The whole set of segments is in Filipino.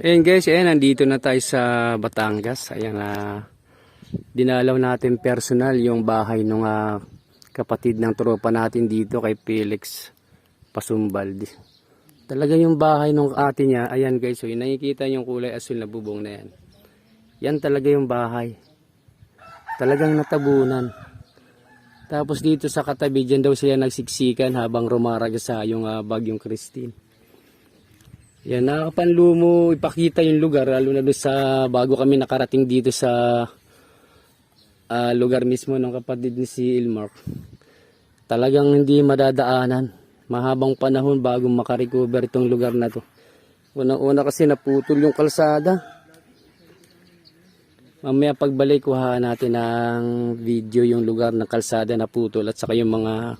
Ayan guys, ayan, nandito na tayo sa Batangas. Ayan, ah, dinalaw natin personal yung bahay ng kapatid ng tropa natin dito kay Felix Pasumbaldi. Talaga yung bahay ng ate niya, ayan guys, so yung nakikita yung kulay asul na bubong na yan. Yan talaga yung bahay. Talagang natabunan. Tapos dito sa katabi, dyan daw sila nagsiksikan habang rumaraga sa yung ah, bagyong Christine. Yan, nakakapanlumo ipakita yung lugar, lalo na doon sa bago kami nakarating dito sa ah, lugar mismo ng kapatid ni si Ilmark. Talagang hindi madadaanan. Mahabang panahon bago makarecover itong lugar na to. Unang-una kasi naputol yung kalsada. Mamaya pagbalik, kuhaan natin ng video yung lugar ng kalsada na putol at saka yung mga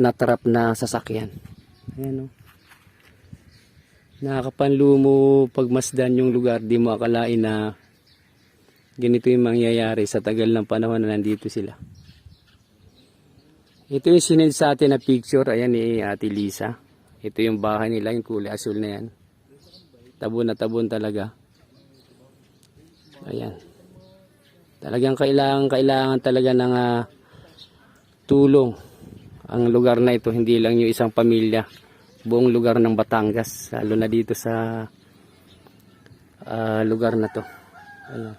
natrap na sasakyan. Ayan o. Nakakapanlumo pagmasdan yung lugar, di mo akalain na ganito yung mangyayari sa tagal ng panahon na nandito sila. Ito yung sinend sa atin na picture, ayan ni Ate Lisa. Ito yung bahay nila, yung kulay asul na yan. Tabon na tabon talaga. Ayan. Talagang kailangan, kailangan talaga ng ah, tulong ang lugar na ito, hindi lang yung isang pamilya, buong lugar ng Batangas, lalo na dito sa ah, lugar na to. Ayan.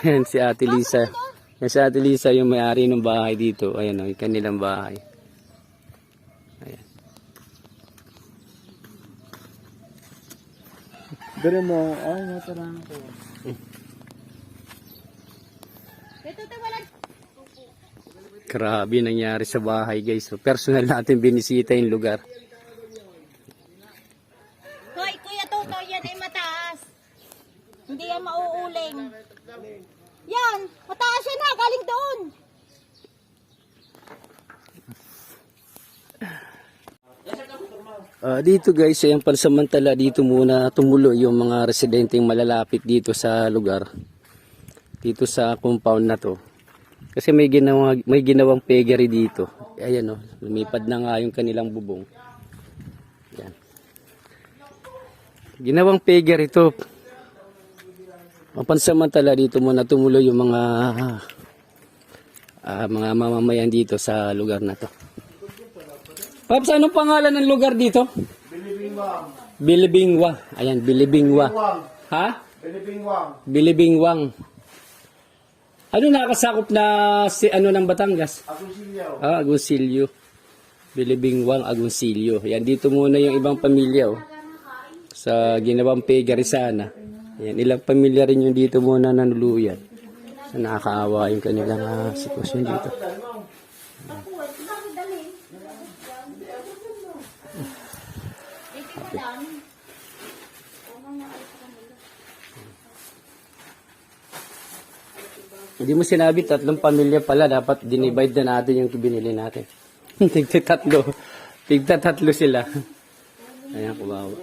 Ayan si Ate Lisa. Yan si Ate Lisa yung may-ari ng bahay dito. Ayan o, yung kanilang bahay. Ayan. Pero mo, ay, natarang ko. Ito to wala. Grabe nangyari sa bahay guys. So, personal natin binisita yung lugar. Hoy, kuya Toto, yan ay mataas. Hindi yan mauuling. Yan, mataas yan ha, galing doon. Ah, dito guys, ayan pansamantala dito muna tumulo yung mga residenteng malalapit dito sa lugar. Dito sa compound na to. Kasi may ginawa, may ginawang peggery dito. Ayan oh, lumipad na nga yung kanilang bubong. Yan. Ginawang peggery ito. Pansamantala dito muna tumulo yung mga ah, mga mamamayan dito sa lugar na to. Paps, anong pangalan ng lugar dito? Bilibingwang. Bilibingwa. Ayan, Bilibingwa. Wang. Ha? Bilibingwang. Bilibingwang. Ano nakasakop na si ano ng Batangas? Silyaw. Ah, Agoncillo. Bilibingwang, Agoncillo. Yan, dito muna yung ibang pamilya, oh. Sa ginawang pegari sana. Yan, ilang pamilya rin yung dito muna nanuluyan. Nakakaawa yung kanilang ah, sitwasyon dito. Hindi mo sinabi tatlong pamilya pala dapat dinivide na natin yung binili natin. Tigta tatlo. Tigta tatlo sila. Ayan, kubawa.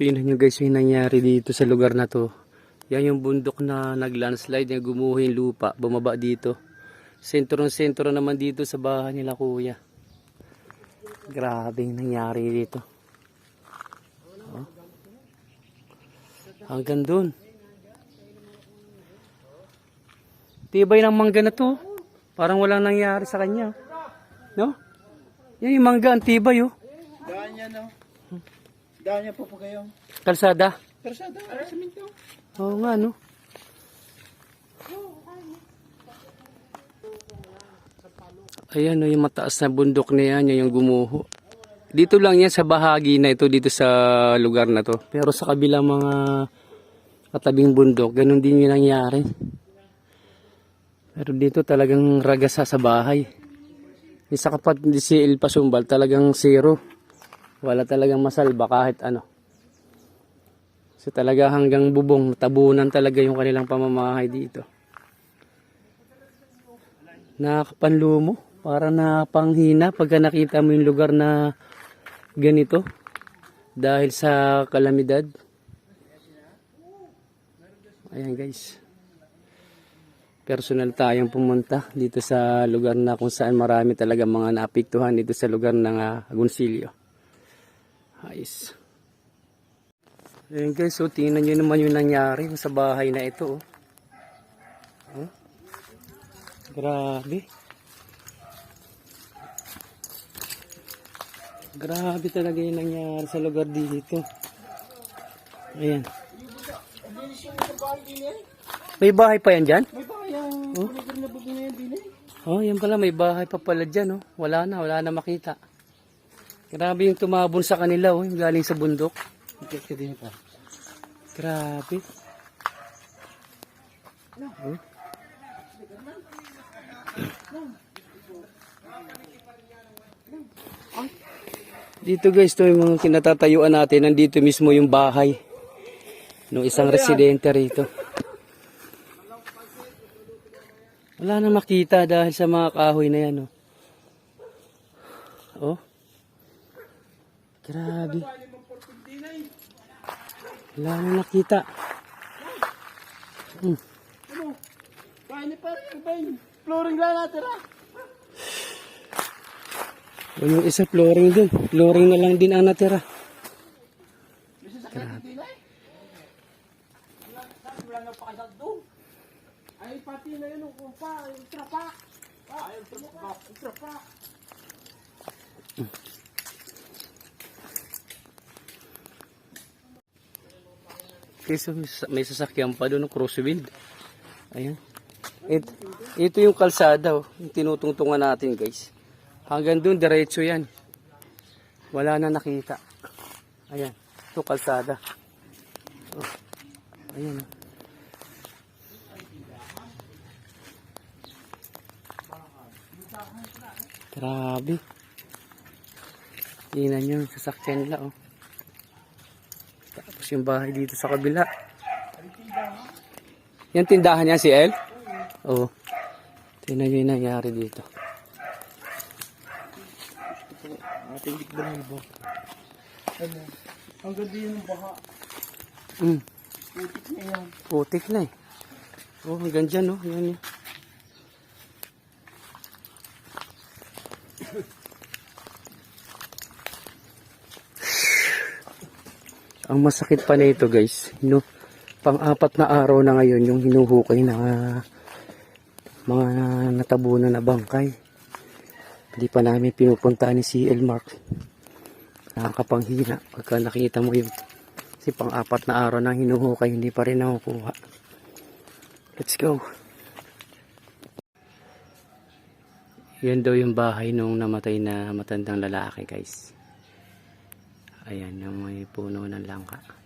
Tingnan nyo guys yung nangyari dito sa lugar na to. Yan yung bundok na nag-landslide na gumuho yung lupa. Bumaba dito. Sentro-sentro naman dito sa bahay nila kuya. Grabe yung nangyari dito. Hanggang dun. Tibay ng mangga na to. Parang walang nangyari sa kanya. No? Yan yung mangga, ang tibay oh. Daan niya, no? Daan niya po po kayo. Kalsada. Pero sa daan, sa minto. Oo nga, no? Ayan, no, yung mataas na bundok na yan, yan yung gumuho. Dito lang yan sa bahagi na ito, dito sa lugar na to. Pero sa kabilang mga katabing bundok, ganun din yung nangyari. Pero dito talagang ragasa sa bahay. Yung sa kapatid ni si El Pasumbal, talagang zero. Wala talagang masalba kahit ano. So talaga hanggang bubong, tabunan talaga yung kanilang pamamahay dito. Nakakapanlumo, para na panghina pagka nakita mo yung lugar na ganito dahil sa kalamidad. Ayan guys. personal tayong pumunta dito sa lugar na kung saan marami talaga mga naapektuhan dito sa lugar ng uh, Agoncillo. Ayos. Ayun guys, so tingnan nyo naman yung nangyari sa bahay na ito. Oh. Oh. Grabe. Grabe talaga yung nangyari sa lugar dito. Ayan. May bahay pa yan dyan? May ba kayang oh? na bugo ngayon din eh? Oh, yan pala, may bahay pa pala dyan, oh. Wala na, wala na makita. Grabe yung tumabon sa kanila, oh, yung galing sa bundok. Grabe. Oh. Dito guys, to yung mga kinatatayuan natin. Nandito mismo yung bahay. ng isang residente rito. Wala na makita dahil sa mga kahoy na yan. Oh. oh. Grabe. Wala na nakita. Hmm. Ano? Kain ni bain. Flooring lang natin ah. O yung isa flooring din. Flooring na lang din ang natira. Eh. Doon. Ay pati na yun yung kumpa, yung trapa. Ah, yung trapa. Trapa. Kasi may, sas- may sasakyan pa doon, crosswind. Ayan. It, ito yung kalsada, oh, yung tinutungtungan natin guys. Hanggang doon, diretso yan. Wala na nakita. Ayan, ito kalsada. Oh. Ayan. oh. Grabe. Tingnan nyo yung sasakyan nila, oh. Tapos yung bahay dito sa kabila. Yan tindahan niya si El? Oo. Tingnan nyo yung nangyari dito. Ating dikdan mo ba? Ano? Ang ganda yun ng baha. Mm. Putik na yan. Putik na eh. Oh, hanggang dyan, no? Yan yun. Ang masakit pa nito guys, no, pang-apat na araw na ngayon yung hinuhukay na mga natabunan na bangkay. Hindi pa namin pinupuntahan ni CL Mark. Nakakapanghina pagka nakita mo yung si pang-apat na araw na hinuhukay, hindi pa rin nakukuha. Let's go. Yan daw yung bahay nung namatay na matandang lalaki guys. Ayan, yung may puno ng langka.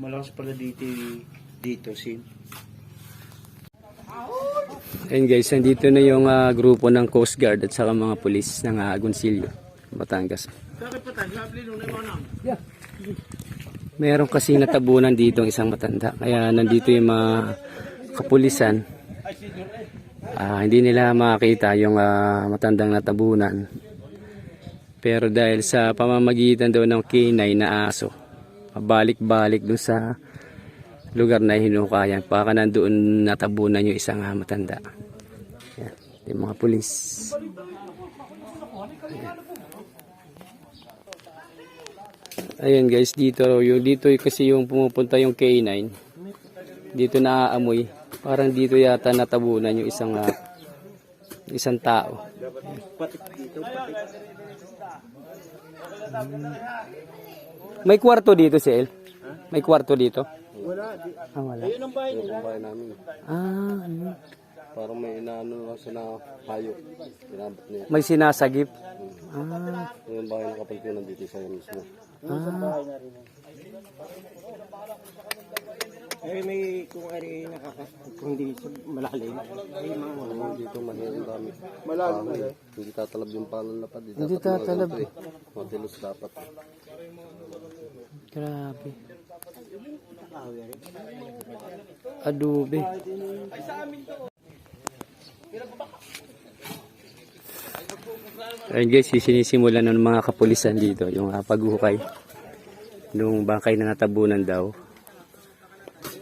Malakas pala dito dito sin. Ayun guys, nandito na yung ah, grupo ng Coast Guard at saka mga pulis ng uh, Agoncillo, Batangas. Meron kasi natabunan dito ang isang matanda. Kaya nandito yung mga kapulisan. Ah, hindi nila makita yung ah, matandang natabunan. Pero dahil sa pamamagitan daw ng K9 na aso, pabalik-balik dun sa lugar na hinukayan. Baka nandoon natabunan yung isang ah, matanda. Yan, yung mga pulis. Ayan guys, dito yung dito kasi yung pumupunta yung K9. Dito naaamoy. Parang dito yata natabunan yung isang ah, isang tao. Dito, patik. May kwarto dito si El. May kwarto dito. Wala. Di, Ah, wala. ayun ang bahay nila. bahay namin. Ah, ano? Parang may inaano lang na hayop. Pinabot niya. May sinasagip. Ah, Yung bahay ng kapal ko nandito sa mismo. ah. Eh may kung ari nakaka kung di sa malalim. Ay mga Ano dito mahirap dami. malalim. Hindi tatalab yung palalapad. Hindi, Hindi dapat tatalab mga ganito eh. Matilos dapat. Grabe. Adobe. Ayun guys, sinisimulan ng mga kapulisan dito yung uh, paghuhukay nung bangkay na natabunan daw.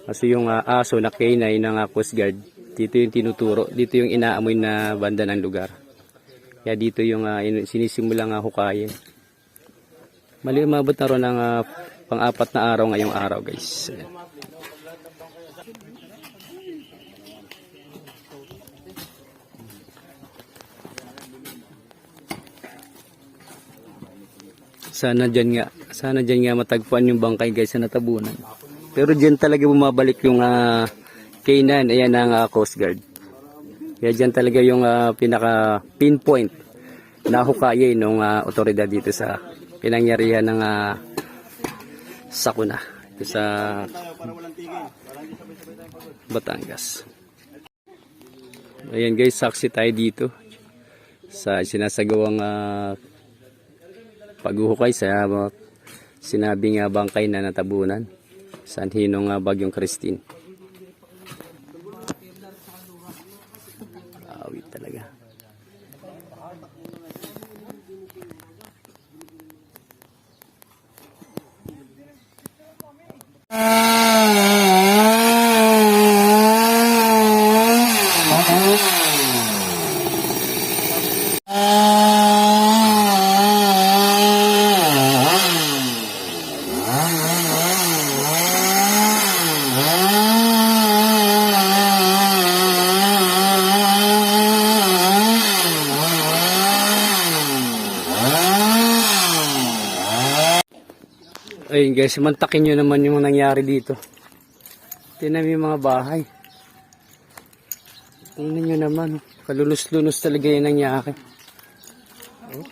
Kasi yung ah, aso na K9 ng uh, Coast Guard, dito yung tinuturo, dito yung inaamoy na banda ng lugar. Kaya dito yung uh, sinisimulang uh, hukayin. Mali umabot na ng ah, pang-apat na araw ngayong araw guys. Ayan. Sana dyan nga, sana dyan nga matagpuan yung bangkay guys sa natabunan. Pero dyan talaga bumabalik yung ah, K9, ayan ang ah, Coast Guard. Kaya dyan talaga yung ah, pinaka pinpoint na hukayin ng ah, otoridad dito sa pinangyarihan ng uh, sakuna dito sa Batangas. Ayan guys, saksi tayo dito sa sinasagawang ah, paghuhukay sa uh, sinabing uh, bangkay na natabunan sa hinong uh, bagyong Christine. Oh. Ayun guys, mantakin nyo naman yung nangyari dito. Tinan yung mga bahay. Tingnan nyo naman. oh. Kalunos-lunos talaga yung nangyari. Oh.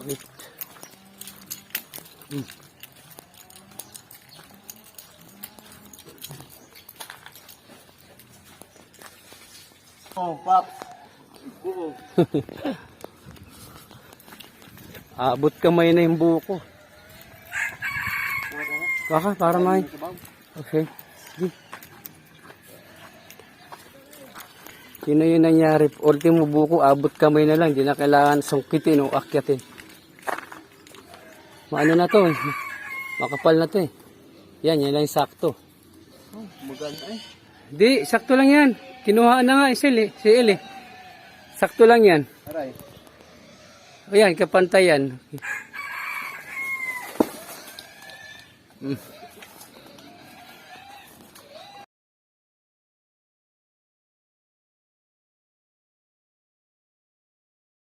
Awit. Hmm. Oh, pap. Abot kamay na yung buko. Kaka, para may. Okay. Sige. Yun na yun nangyari. Ultimo buko, abot kamay na lang. Di na kailangan sungkitin o akyatin. Maano na to eh. Makapal na to eh. Yan, yan lang sakto. Maganda eh. Di, sakto lang yan. Kinuhaan na nga eh. Si El eh. Sakto lang yan. Aray. Ayan, kapantayan. Mm.